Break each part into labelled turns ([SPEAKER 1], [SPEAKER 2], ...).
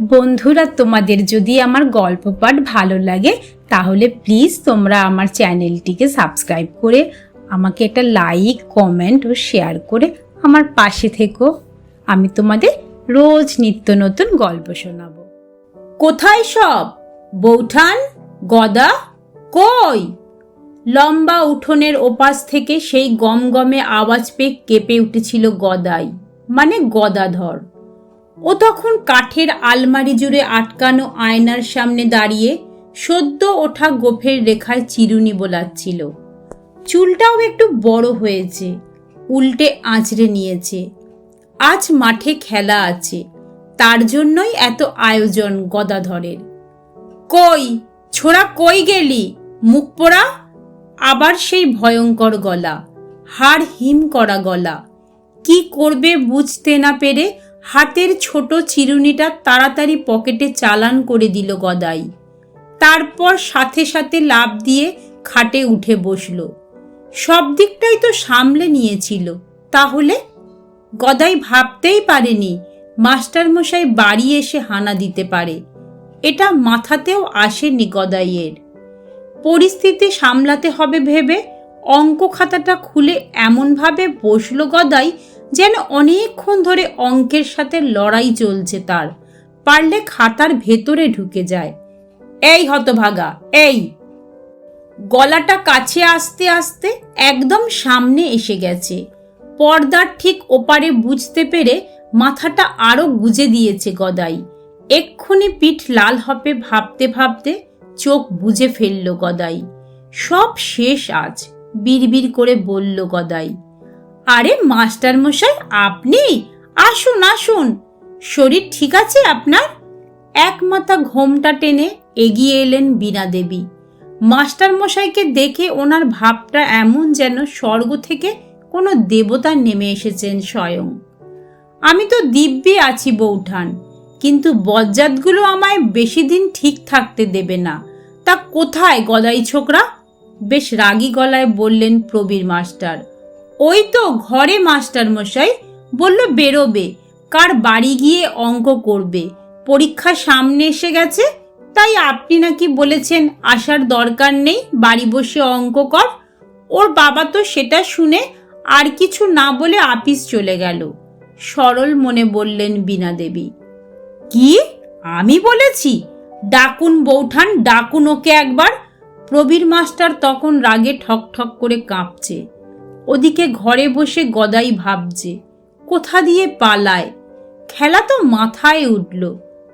[SPEAKER 1] বন্ধুরা, তোমাদের যদি আমার গল্প পাঠ ভালো লাগে, তাহলে প্লিজ তোমরা আমার চ্যানেলটিকে সাবস্ক্রাইব করে আমাকে একটা লাইক কমেন্ট ও শেয়ার করে আমার পাশে থেকো। আমি তোমাদের রোজ নিত্য নতুন গল্প শোনাবো। কোথায় সব? বৌঠান? গদা? কই? লম্বা উঠোনের ওপাশ থেকে সেই গমগমে আওয়াজ পেয়ে কেঁপে উঠেছিল গদাই। মানে গদাধর। ও তখন কাঠের আলমারি জুড়ে আটকানো আয়নার সামনে দাঁড়িয়ে সদ্য ওঠা গোফের রেখায় চিরুনি বোলাচ্ছিল। চুলটাও একটু বড় হয়েছে, উল্টে আঁচড়ে নিয়েছে। আজ মাঠে খেলা আছে, তার জন্যই এত আয়োজন গদাধরের। কই, ছোড়া কই গেলি? মুখ পোড়া? আবার সেই ভয়ঙ্কর গলা, হাড় হিম করা গলা। কি করবে বুঝতে না পেরে হাতের ছোট চিরুনিটা তাড়াতাড়ি পকেটে চালান করে দিল গদাই। তারপর সাথে সাথে লাভ দিয়ে খাটে উঠে বসল। সব দিকটাই তো সামলে নিয়েছিল। তাহলে? গদাই ভাবতেই পারেনি মাস্টারমশাই বাড়ি এসে হানা দিতে পারে। এটা মাথাতেও আসেনি গদাইয়ের। পরিস্থিতি সামলাতে হবে ভেবে অঙ্ক খাতাটা খুলে এমনভাবে বসল গদাই যেন অনেকক্ষণ ধরে অঙ্কের সাথে লড়াই চলছে তার। পারলে খাতার ভেতরে ঢুকে যায়। এই হতভাগা, এই। গলাটা কাছে আসতে আসতে একদম সামনে এসে গেছে। পর্দার ঠিক ওপারে বুঝতে পেরে মাথাটা আরও গুজে দিয়েছে গদাই। এক্ষুনি পিঠ লাল হবে ভাবতে ভাবতে চোখ বুঝে ফেলল গদাই। সব শেষ আজ, বিড়বিড় করে বলল গদাই। আরে মাস্টার মশাই, আপনি? আসুন আসুন। শরীর ঠিক আছে আপনার? এক মাথা ঘোমটা টেনে এগিয়ে এলেন বীণা দেবী। মাস্টার মশাইকে দেখে ওনার ভাবটা এমন যেন স্বর্গ থেকে কোনো দেবতা নেমে এসেছেন স্বয়ং। আমি তো দিব্যি আছি বৌঠান, কিন্তু বজ্জাতগুলো আমায় বেশি দিন ঠিক থাকতে দেবে না। তা কোথায় গদাই ছোকরা? বেশ রাগী গলায় বললেন প্রবীর মাস্টার। ওই তো ঘরে মাস্টার মশাই বলল, বেরোবে। কার বাড়ি গিয়ে অঙ্ক করবে? পরীক্ষা সামনে এসে গেছে, তাই আপনি নাকি বলেছেন আসার দরকার নেই, বাড়ি বসে অঙ্ক কর। ওর বাবা তো সেটা শুনে আর কিছু না বলে আপিস চলে গেল। সরল মনে বললেন বীণা দেবী। কি? আমি বলেছি? ডাকুন বৌঠান, ডাকুন ওকে একবার। প্রবীর মাস্টার তখন রাগে ঠক ঠক করে কাঁপছে। ওদিকে ঘরে বসে গদাই ভাবছে, কোথা দিয়ে পালায়? খেলা তো মাথায় উঠল।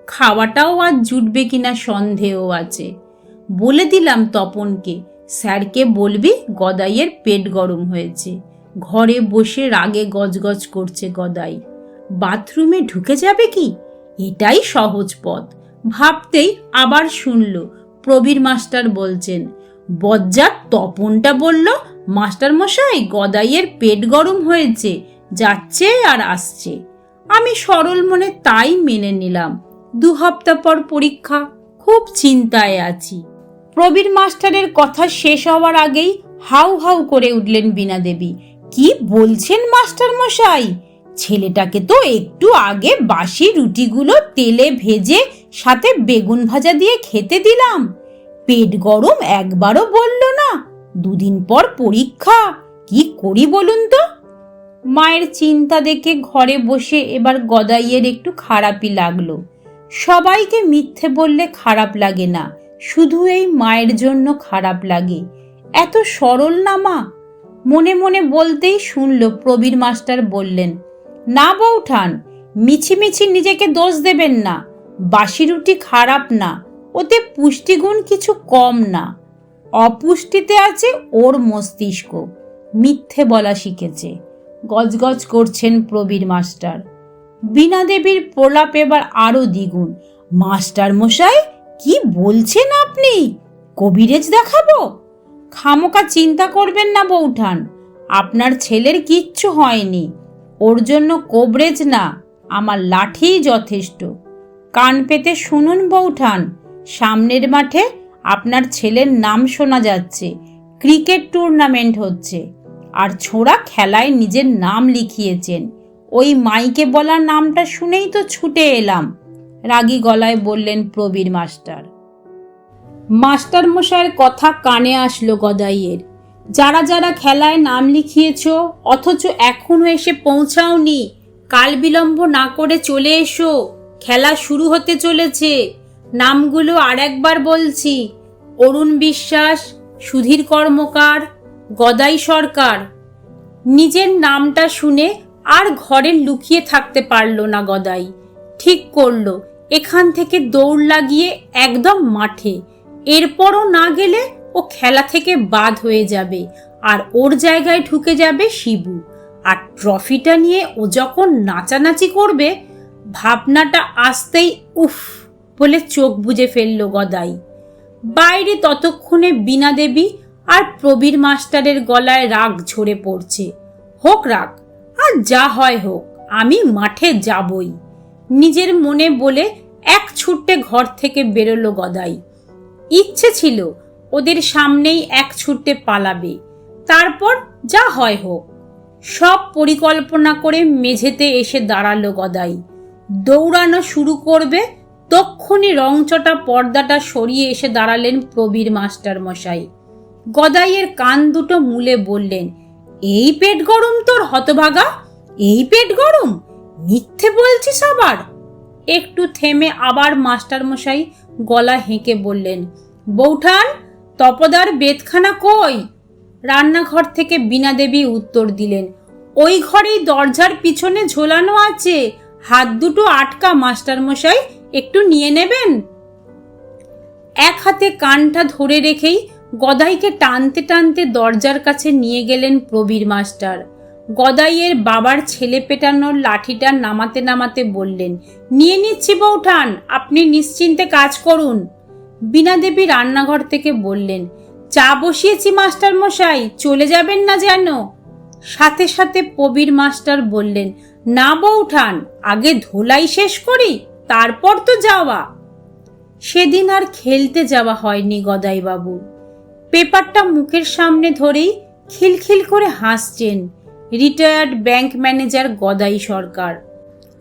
[SPEAKER 1] খাওয়াটাও আজ জুটবে কিনা সন্দেহ আছে। বলে দিলাম তপনকে, স্যারকে বলবি গদাইয়ের পেট গরম হয়েছে। ঘরে বসে রাগে গজগজ করছে গদাই। বাথরুমে ঢুকে যাবে কি? এটাই সহজ পথ। ভাবতেই আবার শুনল, প্রবীর মাস্টার বলছেন, বজ্জাত তপনটা বলল মাস্টার মশাই গদাইয়ের পেট গরম হয়েছে, যাচ্ছে আর আসছে। আমি সরল মনে তাই মেনে নিলাম। দু হপ্তাহ পর পরীক্ষা, খুব চিন্তায় আছি। প্রবীর মাস্টারের কথা শেষ হওয়ার আগেই হাউ হাউ করে উঠলেন বীণা দেবী। কি বলছেন মাস্টার মশাই ছেলেটাকে তো একটু আগে বাসি রুটিগুলো তেলে ভেজে, সাথে বেগুন ভাজা দিয়ে খেতে দিলাম। পেট গরম একবারও বলল না দুদিন পর পরীক্ষা। কি করি বলুন তো? মায়ের চিন্তা দেখে ঘরে বসে এবার গদাইয়ের একটু খারাপই লাগল। সবাইকে মিথ্যে বললে খারাপ লাগে না, শুধু এই মায়ের জন্য খারাপ লাগে। এত সরল না মা। মনে মনে বলতেই শুনল, প্রবীর মাস্টার বললেন, না বৌঠান মিছিমিছি নিজেকে দোষ দেবেন না। বাসি রুটি খারাপ না, ওতে পুষ্টিগুণ কিছু কম না। অপুষ্টিতে আছে ওর মস্তিষ্ক। মিথ্যে বলা শিখেছে। গজগজ করছেন প্রবীর মাস্টার। বীণা দেবীর প্রলাপ এবার আরও দ্বিগুণ। মাস্টার মশাই, কি বলছেন আপনি? কবিরেজ দেখাবো? খামোকা চিন্তা করবেন না বৌঠান। আপনার ছেলের কিচ্ছু হয়নি। ওর জন্য কোবরেজ না, আমার লাঠিই যথেষ্ট। কান পেতে শুনুন বৌঠান, সামনের মাঠে আপনার ছেলের নাম শোনা যাচ্ছে, ক্রিকেট টুর্নামেন্ট হচ্ছে। আর ছোড়া খেলায় নিজের নাম লিখিয়েছেন। ওই মাইকে বলা নামটা শুনেই তো ছুটে এলাম, রাগী গলায় বললেন প্রবীর মাস্টার। মাস্টার মশাইয়ের কথা কানে আসলো গদাইয়ের। যারা যারা খেলায় নাম লিখিয়েছ, অথচ এখনও এসে পৌঁছাওনি, কাল বিলম্ব না করে চলে এসো, খেলা শুরু হতে চলেছে। নামগুলো আর একবার বলছি। অরুণ বিশ্বাস, সুধীর কর্মকার, গদাই সরকার। নিজের নামটা শুনে আর ঘরে লুকিয়ে থাকতে পারল না গদাই। ঠিক করল, এখান থেকে দৌড় লাগিয়ে একদম মাঠে। এরপরও না গেলে ও খেলা থেকে বাদ হয়ে যাবে, আর ওর জায়গায় ঢুকে যাবে শিবু। আর ট্রফিটা নিয়ে ও যখন নাচানাচি করবে, ভাবনাটা আসতেই উফ! বলে চোখ বুজে ফেলল গদাই। বাইরে ততক্ষণে বীণা দেবী আর প্রবীর মাস্টারের গলায় রাগ ঝরে পড়ছে। হোক রাগ, আর যা হয় হোক, আমি মাঠে যাবই। নিজের মনে বলে এক ছুট্টে ঘর থেকে বেরোলো গদাই। ইচ্ছে ছিল ওদের সামনেই এক ছুট্টে পালাবে। তারপর যা হয় হোক। সব পরিকল্পনা করে মেঝেতে এসে দাঁড়াল গদাই। দৌড়ানো শুরু করবে তক্ষুনি রংচটা পর্দাটা সরিয়ে এসে দাঁড়ালেন প্রবীর মাস্টার মশাই গদাইয়ের কান দুটো মুলে বললেন, এই পেট গরম তোর, হতভাগা? এই পেট গরম? মিথ্যে বলছিস আবার? একটু থেমে আবার মাস্টার মশাই গলা হেঁকে বললেন, বৌঠান, তপদার বেতখানা কই? রান্নাঘর থেকে বীণা দেবী উত্তর দিলেন, ওই ঘরেই দরজার পিছনে ঝোলানো আছে। হাত দুটো আটকা মাস্টার মশাই একটু নিয়ে নেবেন? এক হাতে কানটা ধরে রেখেই গদাইকে টানতে টানতে দরজার কাছে নিয়ে গেলেন প্রবীর মাস্টার। গদাইয়ের বাবার ছেলে পেটানোর লাঠিটা নামাতে নামাতে বললেন, নিয়ে নিচ্ছি বৌঠান আপনি নিশ্চিন্তে কাজ করুন। বীণা দেবী রান্নাঘর থেকে বললেন, চা বসিয়েছি মাস্টার মশাই, চলে যাবেন না যেন? সাথে সাথে প্রবীর মাস্টার বললেন, না বৌঠান আগে ধোলাই শেষ করি। তারপর তো যাওয়া। সেদিন আর খেলতে যাওয়া হয়নি গদাইবাবু। পেপারটা মুখের সামনে ধরেই খিলখিল করে হাসছেন retired bank manager Gadai Sarkar.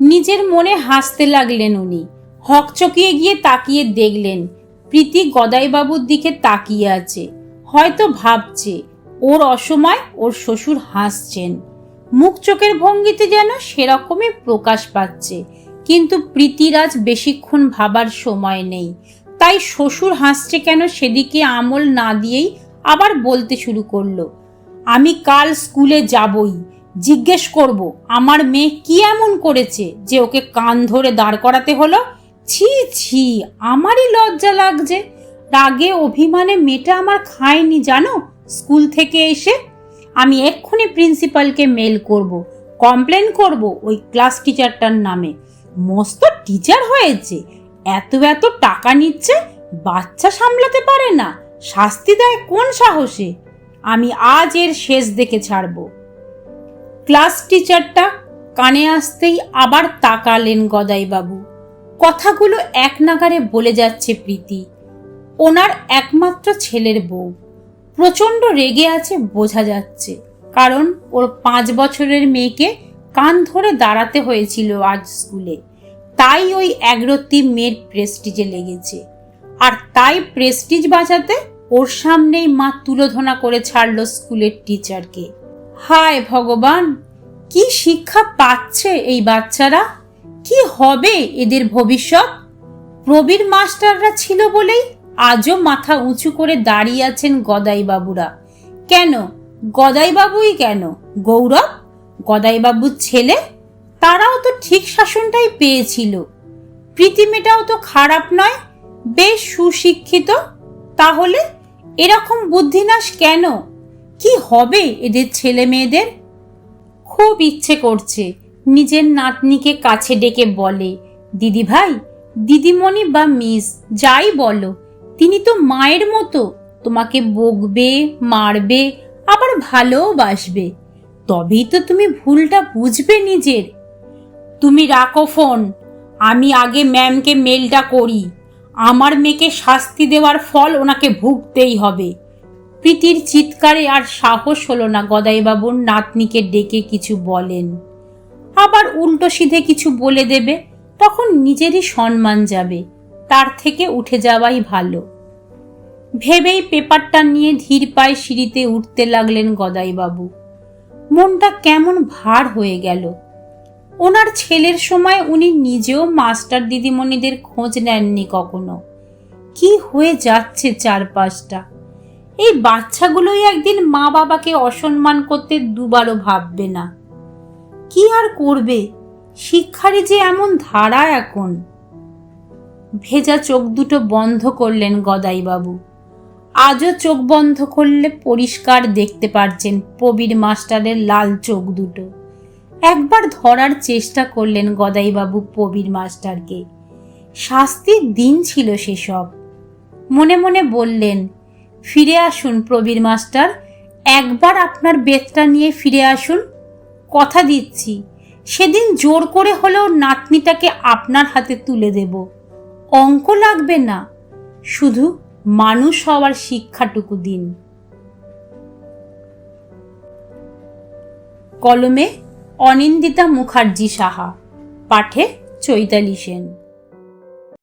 [SPEAKER 1] নিজের মনে হাসতে লাগলেন উনি। হকচকিয়ে গিয়ে তাকিয়ে দেখলেন প্রীতি গদাইবাবুর দিকে তাকিয়ে আছে। হয়তো ভাবছে, ওর অসময় ওর শ্বশুর হাসছেন। মুখ চোখের ভঙ্গিতে যেন সেরকমই প্রকাশ পাচ্ছে। কিন্তু প্রীতিরাজ বেশিক্ষণ ভাবার সময় নেই। তাই শ্বশুর হাসছে কেন সেদিকে আমল না দিয়েই আবার বলতে শুরু করল, আমি কাল স্কুলে যাবই। জিজ্ঞেস করব, আমার মেয়ে কি এমন করেছে যে ওকে কান ধরে দাঁড় করাতে হলো? ছি ছি, আমারই লজ্জা লাগছে। রাগে অভিমানে মেয়েটা আমার খায়নি জানো স্কুল থেকে এসে? আমি এক্ষুনি প্রিন্সিপালকে মেল করব, কমপ্লেন করব ওই ক্লাস টিচারটার নামে। মস্ত টিচার হয়েছে। এত এত টাকা নিচ্ছে, বাচ্চা সামলাতে পারে না। শাস্তি দেয় কোন সাহসে? আমি আজ এর শেষ দেখে ছাড়ব। ক্লাস টিচারটা কানে আসতেই আবার তাকালেন গদাইবাবু। কথাগুলো এক নাগারে বলে যাচ্ছে প্রীতি। ওনার একমাত্র ছেলের বউ। প্রচণ্ড রেগে আছে, বোঝা যাচ্ছে। কারণ ওর পাঁচ বছরের মেয়েকে কান ধরে দাঁড়াতে হয়েছিল আজ স্কুলে। তাই ওই একরত্তি মেয়ের প্রেস্টিজে লেগেছে। আর তাই প্রেস্টিজ বাঁচাতে ওর সামনেই মা তুলোধনা করে ছাড়ল স্কুলের টিচারকে। হায় ভগবান, কি শিক্ষা পাচ্ছে এই বাচ্চারা? কি হবে এদের ভবিষ্যৎ? প্রবীর মাস্টাররা ছিল বলেই আজও মাথা উঁচু করে দাঁড়িয়ে আছেন গদাইবাবুরা। কেন? গদাইবাবুই কেন? গৌরব? গদাইবাবুর ছেলে? তারাও তো ঠিক শাসনটাই পেয়েছিল। প্রীতিমেটাও তো খারাপ নয়, বেশ সুশিক্ষিত। তাহলে এরকম বুদ্ধিনাশ কেন? কি হবে এদের ছেলে মেয়েদের? খুব ইচ্ছে করছে, নিজের নাতনিকে কাছে ডেকে বলে দিদি ভাই দিদিমণি বা মিস, যাই বলো, তিনি তো মায়ের মতো, তোমাকে বকবে, মারবে, আবার ভালোবাসবে তবেই তো তুমি ভুলটা বুঝবে নিজের। তুমি রাখো ফোন। আমি আগে ম্যামকে মেলটা করি। আমার মেয়েকে শাস্তি দেওয়ার ফল ওনাকে ভুগতেই হবে। প্রীতির চিৎকারে আর সাহস হলো না গদাইবাবুর নাতনিকে ডেকে কিছু বলেন। আবার উল্টো সিধে কিছু বলে দেবে, তখন নিজেরই সম্মান যাবে। তার থেকে উঠে যাওয়াই ভালো। ভেবেই পেপারটা নিয়ে ধীর পায়ে সিঁড়িতে উঠতে লাগলেন গদাইবাবু। মনটা কেমন ভার হয়ে গেল। ওনার ছেলের সময় উনি নিজেও মাস্টার দিদিমণিদের খোঁজ নেননি কখনো। কি হয়ে যাচ্ছে চারপাশটা? এই বাচ্চাগুলোই একদিন মা বাবাকে অসম্মান করতে দুবারও ভাববে না। কি আর করবে? শিক্ষারই যে এমন ধারা এখন। ভেজা চোখ দুটো বন্ধ করলেন গদাইবাবু। আজও চোখ বন্ধ করলে পরিষ্কার দেখতে পারছেন প্রবীর মাস্টারের লাল চোখ দুটো। একবার ধরার চেষ্টা করলেন গদাইবাবু প্রবীর মাস্টারকে। শাস্তির দিন ছিল সেসব। মনে মনে বললেন, ফিরে আসুন প্রবীর মাস্টার, একবার আপনার বেতটা নিয়ে ফিরে আসুন। কথা দিচ্ছি, সেদিন জোর করে হলেও নাতনিটাকে আপনার হাতে তুলে দেব। অঙ্ক লাগবে না। শুধু মানুষ হওয়ার শিক্ষাটুকু দিন। কলমে অনিন্দিতা মুখার্জি সাহা পাঠে চৈতালি সেন।